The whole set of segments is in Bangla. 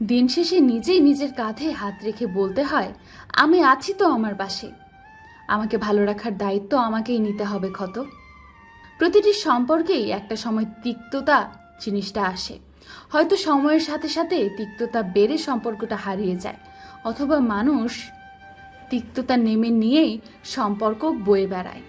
দিন শেষে নিজেই নিজের কাঁধে হাত রেখে বলতে হয়, আমি আছি তো আমার পাশে। আমাকে ভালো রাখার দায়িত্ব আমাকেই নিতে হবে ক্ষত। প্রতিটি সম্পর্কেই একটা সময় তিক্ততা জিনিসটা আসে। হয়তো সময়ের সাথে সাথে তিক্ততা বেড়ে সম্পর্কটা হারিয়ে যায়, অথবা মানুষ তিক্ততা নেমে নিয়েই সম্পর্ক বয়ে বেড়ায়।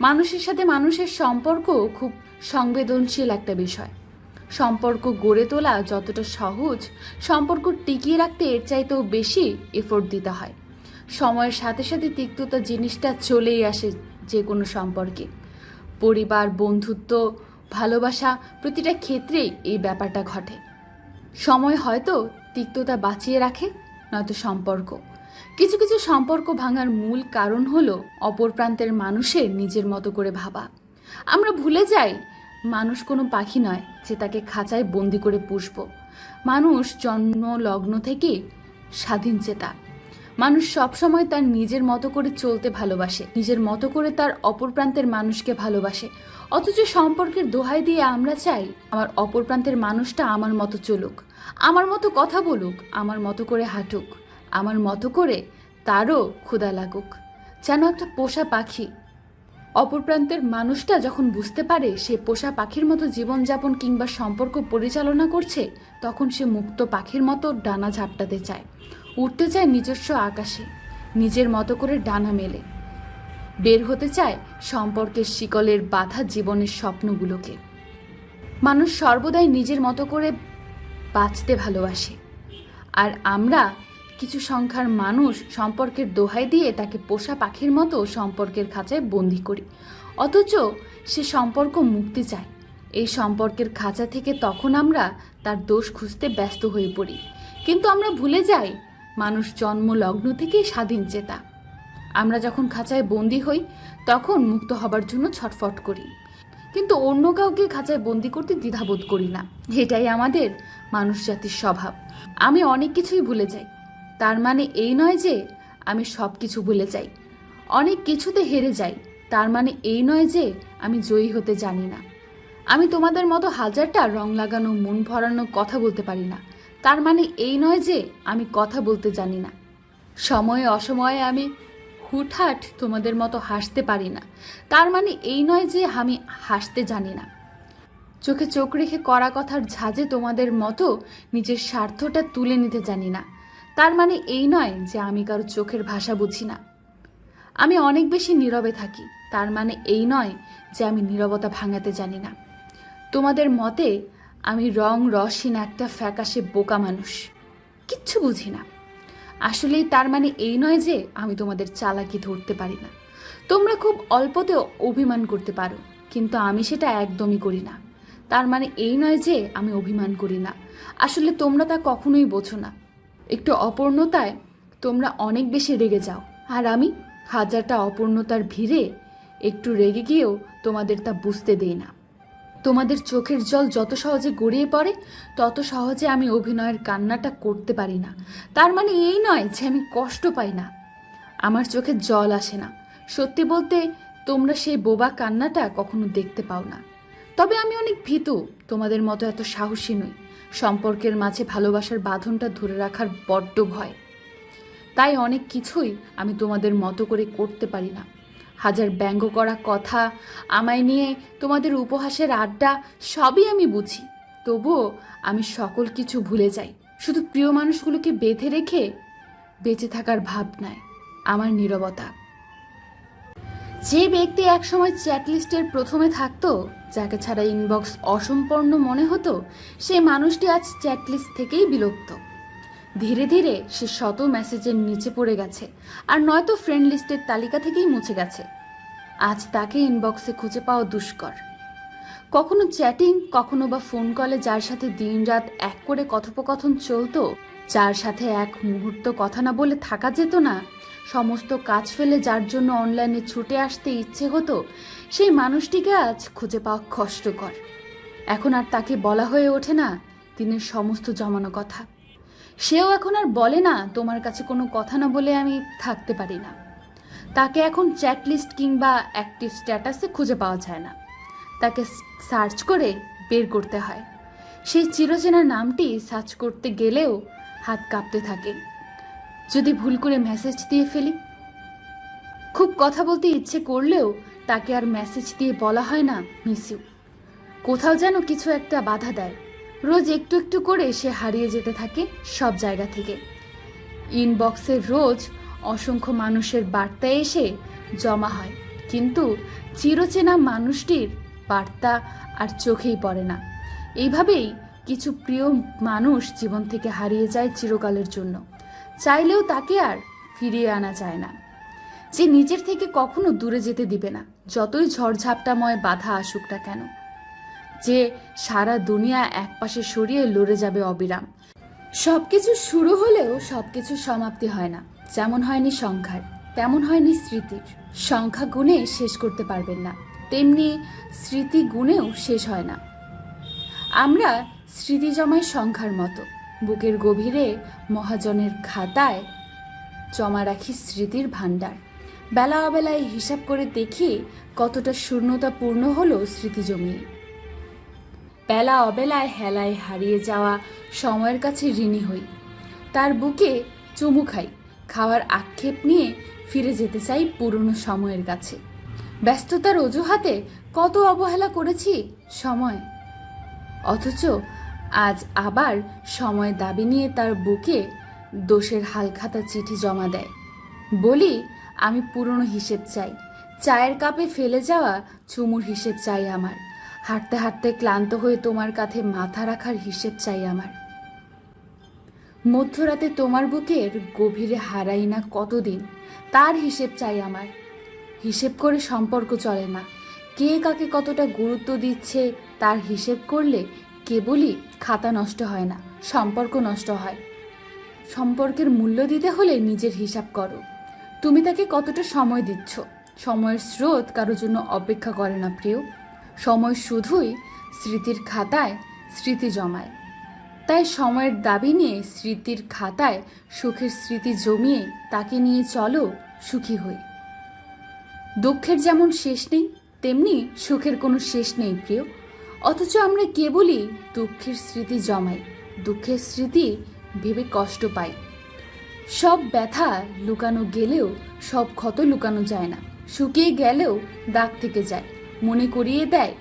মানুষের সাথে মানুষের সম্পর্ক খুব সংবেদনশীল একটা বিষয়। সম্পর্ক গড়ে তোলা যতটা সহজ, সম্পর্ক টিকিয়ে রাখতে এর চাইতেও বেশি এফোর্ট দিতে হয়। সময়ের সাথে সাথে তিক্ততা জিনিসটা চলেই আসে যে কোনো সম্পর্কে। পরিবার, বন্ধুত্ব, ভালোবাসা প্রতিটা ক্ষেত্রেই এই ব্যাপারটা ঘটে। সময় হয়তো তিক্ততা বাঁচিয়ে রাখে, নয়তো সম্পর্ক। কিছু কিছু সম্পর্ক ভাঙার মূল কারণ হলো অপর প্রান্তের মানুষের নিজের মতো করে ভাবা। আমরা ভুলে যাই মানুষ কোনো পাখি নয় যে তাকে খাঁচায় বন্দি করে পুষব। মানুষ জন্ম, লগ্ন থেকেই স্বাধীন চেতা মানুষ সবসময় তার নিজের মতো করে চলতে ভালোবাসে, নিজের মতো করে তার অপর প্রান্তের মানুষকে ভালোবাসে। অথচ সম্পর্কের দোহাই দিয়ে আমরা চাই, আমার অপর প্রান্তের মানুষটা আমার মতো চলুক। আমার মতো কথা বলুক, আমার মতো করে হাঁটুক, আমার মতো করে তারও ক্ষুধা লাগুক। যেন একটা পোষা পাখি অপর প্রান্তের মানুষটা যখন বুঝতে পারে সে পোষা পাখির মতো জীবনযাপন কিংবা সম্পর্ক পরিচালনা করছে, তখন সে মুক্ত পাখির মতো ডানা ঝাপটাতে চায়। উঠতে চায় নিজস্ব আকাশে, নিজের মতো করে ডানা মেলে। বের হতে চায় সম্পর্কের শিকলের বাধা জীবনের স্বপ্নগুলোকে। মানুষ সর্বদাই নিজের মতো করে বাঁচতে ভালোবাসে। আর আমরা কিছু সংখ্যার মানুষ সম্পর্কের দোহাই দিয়ে তাকে পোষা পাখির মতো সম্পর্কের খাঁচায় বন্দি করি। অথচ সে সম্পর্ক মুক্তি চায়। এই সম্পর্কের খাঁচা থেকে তখন আমরা তার দোষ খুঁজতে ব্যস্ত হয়ে পড়ি। কিন্তু আমরা ভুলে যাই, মানুষ জন্ম লগ্ন থেকেই স্বাধীন চেতা। আমরা যখন খাঁচায় বন্দি হই, তখন মুক্ত হবার জন্য ছটফট করি। কিন্তু অন্য কাউকে খাঁচায় বন্দি করতে দ্বিধাবোধ করি না। এটাই আমাদের মানুষ জাতির স্বভাব। আমি অনেক কিছুই ভুলে যাই। তার মানে এই নয় যে আমি সব কিছু ভুলে যাই। অনেক কিছুতে হেরে যাই, তার মানে এই নয় যে আমি জয়ী হতে জানি না। আমি তোমাদের মতো হাজারটা রং লাগানো, মন ভরানো কথা বলতে পারি না। তার মানে এই নয় যে আমি কথা বলতে জানি না। সময়ে অসময়ে আমি হুটহাট তোমাদের মতো হাসতে পারি না। তার মানে এই নয় যে আমি হাসতে জানি না। চোখে চোখ রেখে করা কথার ঝাঁজে তোমাদের মতো নিজের স্বার্থটা তুলে নিতে জানি না। তার মানে এই নয় যে আমি কারও চোখের ভাষা বুঝি না। আমি অনেক বেশি নীরবে থাকি, তার মানে এই নয় যে আমি নীরবতা ভাঙাতে জানি না। তোমাদের মতে আমি রং, রসহীন একটা ফ্যাকাশে বোকা মানুষ। কিচ্ছু বুঝি না। আসলেই তার মানে এই নয় যে আমি তোমাদের চালাকি ধরতে পারি না। তোমরা খুব অল্পতে অভিমান করতে পারো, কিন্তু আমি সেটা একদমই করি না। তার মানে এই নয় যে আমি অভিমান করি না। আসলে তোমরা তা কখনোই বোঝো না। একটু অপূর্ণতায় তোমরা অনেক বেশি রেগে যাও। আর আমি হাজারটা অপূর্ণতার ভিড়ে একটু রেগে গিয়েও তোমাদের তা বুঝতে দেই না। তোমাদের চোখের জল যত সহজে গড়িয়ে পড়ে, তত সহজে আমি অভিনয়ের কান্নাটা করতে পারি না। তার মানে এই নয় যে আমি কষ্ট পাই না। আমার চোখে জল আসে না। সত্যি বলতে তোমরা সেই বোবা কান্নাটা কখনো দেখতে পাও না। তবে আমি অনেক ভীত। তোমাদের মতো এত সাহসী নই। সম্পর্কের মাঝে ভালোবাসার বাঁধনটা ধরে রাখার বড্ড ভয়। তাই অনেক কিছুই আমি তোমাদের মতো করে করতে পারি না। হাজার ব্যঙ্গ করা কথা, আমায় নিয়ে তোমাদের উপহাসের আড্ডা, সবই আমি বুঝি। তবুও আমি সকল কিছু ভুলে যাই। শুধু প্রিয় মানুষগুলোকে বেঁধে রেখে বেঁচে থাকার ভাবনায়, আমার নীরবতা। যে ব্যক্তি একসময় চ্যাট লিস্টের প্রথমে থাকতো, যাকে ছাড়া ইনবক্স অসম্পূর্ণ মনে হতো সেই মানুষটি আজ চ্যাট লিস্ট থেকেই বিলুপ্ত। ধীরে ধীরে সে শত মেসেজের নিচে পড়ে গেছে, আর নয়তো ফ্রেন্ড লিস্টের তালিকা থেকেই মুছে গেছে। আজ তাকে ইনবক্সে খুঁজে পাওয়া দুষ্কর। কখনো চ্যাটিং, কখনো বা ফোন কলে যার সাথে দিনরাত এক করে কথোপকথন চলতো, যার সাথে এক মুহূর্ত কথা না বলে থাকা যেত না সমস্ত কাজ ফেলে যার জন্য অনলাইনে ছুটে আসতে ইচ্ছে হতো, সেই মানুষটিকে আজ খুঁজে পাওয়া কষ্টকর। এখন আর তাকে বলা হয়ে ওঠে না দিনের সমস্ত জমানো কথা। সেও এখন আর বলে না, তোমার কাছে কোনো কথা না বলে আমি থাকতে পারি না। তাকে এখন চ্যাট লিস্ট কিংবা অ্যাক্টিভ স্ট্যাটাসে খুঁজে পাওয়া যায় না। তাকে সার্চ করে বের করতে হয়। সেই চিরচেনা নামটি সার্চ করতে গেলেও হাত কাঁপতে থাকে। যদি ভুল করে মেসেজ দিয়ে ফেলি? খুব কথা বলতে ইচ্ছে করলেও তাকে আর মেসেজ দিয়ে বলা হয় না মিস ইউ কোথাও যেন কিছু একটা বাধা দেয়। রোজ একটু একটু করে সে হারিয়ে যেতে থাকে সব জায়গা থেকে। ইনবক্সে রোজ অসংখ্য মানুষের বার্তা এসে জমা হয়, কিন্তু চিরচেনা মানুষটির বার্তা আর চোখেই পড়ে না। এইভাবেই কিছু প্রিয় মানুষ জীবন থেকে হারিয়ে যায় চিরকালের জন্য। চাইলেও তাকে আর ফিরিয়ে আনা যায় না। যে নিজের থেকে কখনো দূরে যেতে দিবে না, যতই ঝড়ঝাপটাময় বাধা আসুক না কেন। যে সারা দুনিয়া একপাশে সরিয়ে লড়ে যাবে অবিরাম। সবকিছু শুরু হলেও সবকিছু সমাপ্তি হয় না। যেমন হয়নি সংখ্যার তেমন হয়নি স্মৃতির। সংখ্যা গুণে শেষ করতে পারবেন না। তেমনি স্মৃতি গুণেও শেষ হয় না। আমরা স্মৃতি জমায় সংখ্যার মতো। বুকের গভীরে মহাজনের খাতায় জমা রাখি স্মৃতির ভাণ্ডার। বেলা অবেলায় হিসাব করে দেখি কতটা শূন্যতা পূর্ণ হলো স্মৃতি জমিয়ে বেলা অবেলায় হেলায় হারিয়ে যাওয়া সময়ের কাছে ঋণী হই। তার বুকে চুমু খাই। খাওয়ার আক্ষেপ নিয়ে ফিরে যেতে চাই পুরনো সময়ের কাছে। ব্যস্ততার অজুহাতে কত অবহেলা করেছি সময়। অথচ আজ আবার সময় দাবি নিয়ে তার বুকে দোষের হালখাতা চিঠি জমা দেয়। বলি, আমি পুরনো হিসেব চাই। চায়ের কাপে ফেলে যাওয়া চুমুর হিসেব চাই আমার। হাঁটতে হাঁটতে ক্লান্ত হয়ে তোমার কাঁধে মাথা রাখার হিসেব চাই আমার। মধ্যরাতে তোমার বুকের গভীরে হারাই না কতদিন, তার হিসেব চাই আমার। হিসেব করে সম্পর্ক চলে না। কে কাকে কতটা গুরুত্ব দিচ্ছে, তার হিসেব করলে কেবলই খাতা নষ্ট হয় না, সম্পর্ক নষ্ট হয়। সম্পর্কের মূল্য দিতে হলে নিজের হিসাব করো। তুমি তাকে কতটা সময় দিচ্ছ? সময়ের স্রোত কারোর জন্য অপেক্ষা করে না, প্রিয়। সময় শুধুই স্মৃতির খাতায় স্মৃতি জমায়। তাই সময়ের দাবি নিয়ে স্মৃতির খাতায় সুখের স্মৃতি জমিয়ে তাকে নিয়ে চলো সুখী হই। দুঃখের যেমন শেষ নেই, তেমনি সুখের কোনো শেষ নেই, প্রিয়। অথচ আমরা কেবলই দুঃখের স্মৃতি জমাই, দুঃখের স্মৃতি ভেবে কষ্ট পাই। সব ব্যথা লুকানো গেলেও, সব ক্ষত লুকানো যায় না। শুকিয়ে গেলেও দাগ থেকে যায়। মনে করিয়ে দেয়,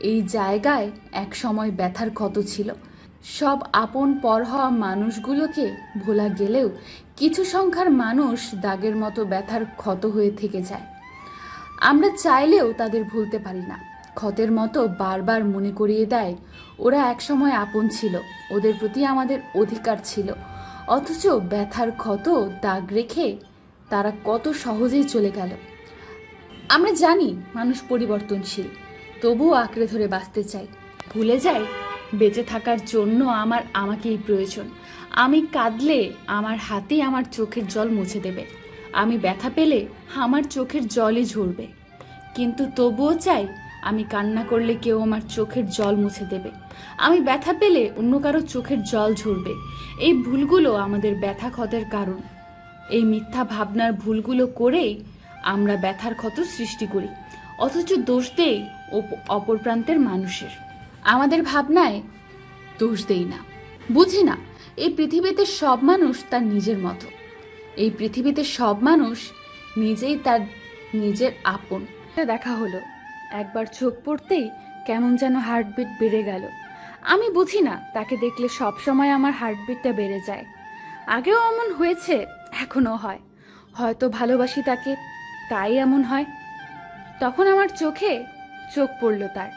এই জায়গায় এক সময় ব্যথার ক্ষত ছিল। সব আপন পর হওয়া মানুষগুলোকে ভোলা গেলেও, কিছু সংখ্যার মানুষ দাগের মতো ব্যথার ক্ষত হয়ে থেকে যায়। আমরা চাইলেও তাদের ভুলতে পারি না। ক্ষতের মতো বারবার মনে করিয়ে দেয়, ওরা একসময় আপন ছিল, ওদের প্রতি আমাদের অধিকার ছিল। অথচ ব্যথার ক্ষত দাগ রেখে তারা কত সহজেই চলে গেল। আমরা জানি মানুষ পরিবর্তনশীল, তবুও আঁকড়ে ধরে বাঁচতে চাই ভুলে যাই, বেঁচে থাকার জন্য আমার আমাকেই প্রয়োজন। আমি কাঁদলে আমার হাতেই আমার চোখের জল মুছে দেবে। আমি ব্যথা পেলে আমার চোখের জলই ঝরবে। কিন্তু তবুও চাই আমি কান্না করলে কেউ আমার চোখের জল মুছে দেবে। আমি ব্যথা পেলে অন্য কারও চোখের জল ঝরবে। এই ভুলগুলো আমাদের ব্যথা ক্ষতের কারণ। এই মিথ্যা ভাবনার ভুলগুলো করেই আমরা ব্যথার ক্ষত সৃষ্টি করি। অথচ দোষ দেই অপ- অপর প্রান্তের মানুষের। আমাদের ভাবনায় দোষ দেই না। বুঝি না, এই পৃথিবীতে সব মানুষ তার নিজের মতো। এই পৃথিবীতে সব মানুষ নিজেই তার নিজের আপন। দেখা হলো। একবার চোখ পড়তেই কেমন যেন হার্টবিট বেড়ে গেল। আমি বুঝি না, তাকে দেখলে সব সময় আমার হার্টবিটটা বেড়ে যায়। আগেও এমন হয়েছে, এখনও হয়। হয়তো ভালোবাসি তাকে, তাই এমন হয়। তখন আমার চোখে চোখ পড়ল তার।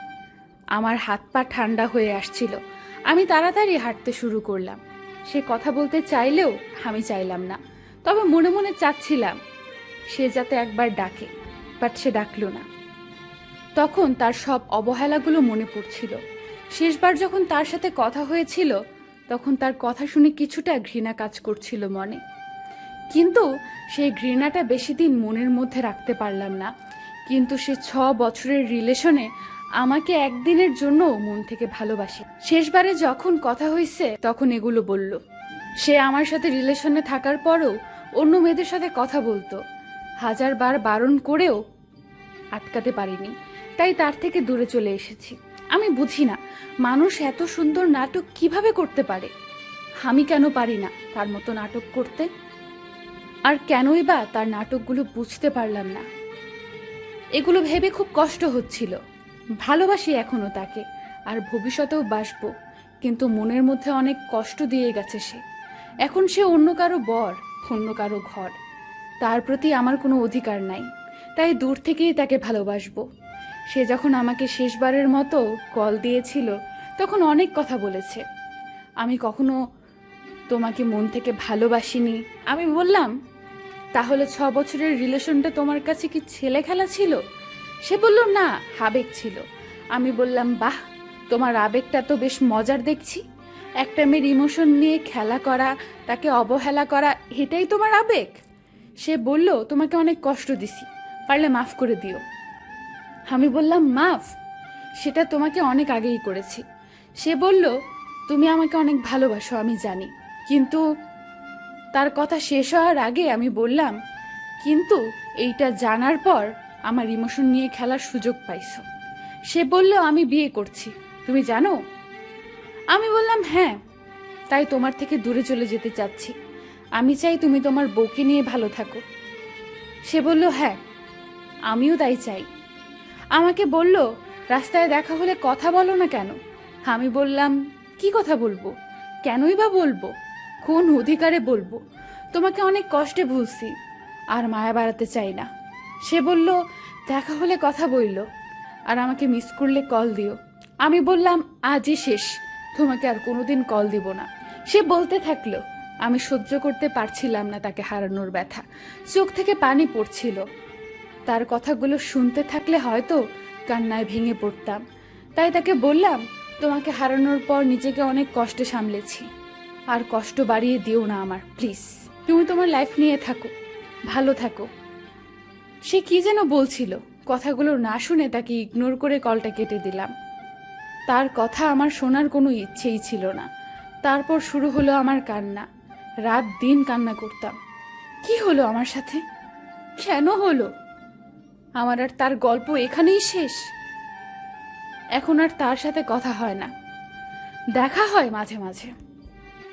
আমার হাত পা ঠান্ডা হয়ে আসছিল। আমি তাড়াতাড়ি হাঁটতে শুরু করলাম। সে কথা বলতে চাইলেও আমি চাইলাম না। তবে মনে মনে চাচ্ছিলাম, সে যাতে একবার ডাকে, বাট সে ডাকলো না। তখন তার সব অবহেলাগুলো মনে পড়ছিল। শেষবার যখন তার সাথে কথা হয়েছিল, তখন তার কথা শুনে কিছুটা ঘৃণা কাজ করছিল মনে। কিন্তু সেই ঘৃণাটা বেশি দিন মনের মধ্যে রাখতে পারলাম না। কিন্তু সে ছ বছরের রিলেশনে আমাকে একদিনের জন্য মন থেকে ভালোবাসে। শেষবারে যখন কথা হয়েছে তখন এগুলো বলল। সে আমার সাথে রিলেশনে থাকার পরও অন্য মেয়েদের সাথে কথা বলতো। হাজারবার বারণ করেও আটকাতে পারিনি। তাই তার থেকে দূরে চলে এসেছি। আমি বুঝি না, মানুষ এত সুন্দর নাটক কীভাবে করতে পারে? আমি কেন পারি না তার মতো নাটক করতে? আর কেনই বা তার নাটকগুলো বুঝতে পারলাম না। এগুলো ভেবে খুব কষ্ট হচ্ছিল। ভালোবাসি এখনও তাকে, আর ভবিষ্যতেও বাসব, কিন্তু মনের মধ্যে অনেক কষ্ট দিয়ে গেছে সে। এখন সে অন্য কারও বর, অন্য কারও ঘর। তার প্রতি আমার কোনো অধিকার নাই, তাই দূর থেকেই তাকে ভালোবাসবো। সে যখন আমাকে শেষবারের মতো কল দিয়েছিল, তখন অনেক কথা বলেছে। আমি কখনো তোমাকে মন থেকে ভালোবাসিনি। আমি বললাম, তাহলে ছ বছরের রিলেশনটা তোমার কাছে কি ছেলে খেলা ছিল? সে বলল, না, আবেগ ছিল। আমি বললাম, বাহ, তোমার আবেগটা তো বেশ মজার দেখছি। একটা মেয়ের ইমোশন নিয়ে খেলা করা, তাকে অবহেলা করা, এটাই তোমার আবেগ? সে বলল, তোমাকে অনেক কষ্ট দিছি, পারলে মাফ করে দিও। আমি বললাম, মাফ, সেটা তোমাকে অনেক আগেই করেছি। সে বলল, তুমি আমাকে অনেক ভালোবাসো, আমি জানি। কিন্তু তার কথা শেষ হওয়ার আগে আমি বললাম, কিন্তু এইটা জানার পর আমার ইমোশন নিয়ে খেলার সুযোগ পাইছো। সে বলল, আমি বিয়ে করছি। তুমি জানো? আমি বললাম হ্যাঁ তাই তোমার থেকে দূরে চলে যেতে চাচ্ছি। আমি চাই তুমি তোমার বউকে নিয়ে ভালো থাকো। সে বলল হ্যাঁ আমিও তাই চাই। আমাকে বলল, রাস্তায় দেখা হলে কথা বলো না কেন? আমি বললাম, কি কথা বলব? কেনই বা বলব? কোন অধিকারে বলব? তোমাকে অনেক কষ্টে ভুলছি, আর মায়া বাড়াতে চাই না। সে বলল, দেখা হলে কথা বলল আর আমাকে মিস করলে কল দিও। আমি বললাম, আজই শেষ, তোমাকে আর কোনোদিন কল দিব না। সে বলতে থাকল, আমি সহ্য করতে পারছিলাম না তাকে হারানোর ব্যথা। চোখ থেকে পানি পড়ছিল তার কথাগুলো শুনতে থাকলে হয়তো কান্নায় ভেঙে পড়তাম। তাই তাকে বললাম, তোমাকে হারানোর পর নিজেকে অনেক কষ্টে সামলেছি। আর কষ্ট বাড়িয়ে দিও না আমার, প্লিজ। তুমি তোমার লাইফ নিয়ে থাকো, ভালো থাকো। সে কি যেন বলছিল, কথাগুলো না শুনে তাকে ইগনোর করে কলটা কেটে দিলাম। তার কথা আমার শোনার কোনো ইচ্ছেই ছিল না। তারপর শুরু হলো আমার কান্না। রাত দিন কান্না করতাম। কি হলো আমার সাথে? কেন হলো? আমার আর তার গল্প এখানেই শেষ। এখন আর তার সাথে কথা হয় না। দেখা হয় মাঝে মাঝে।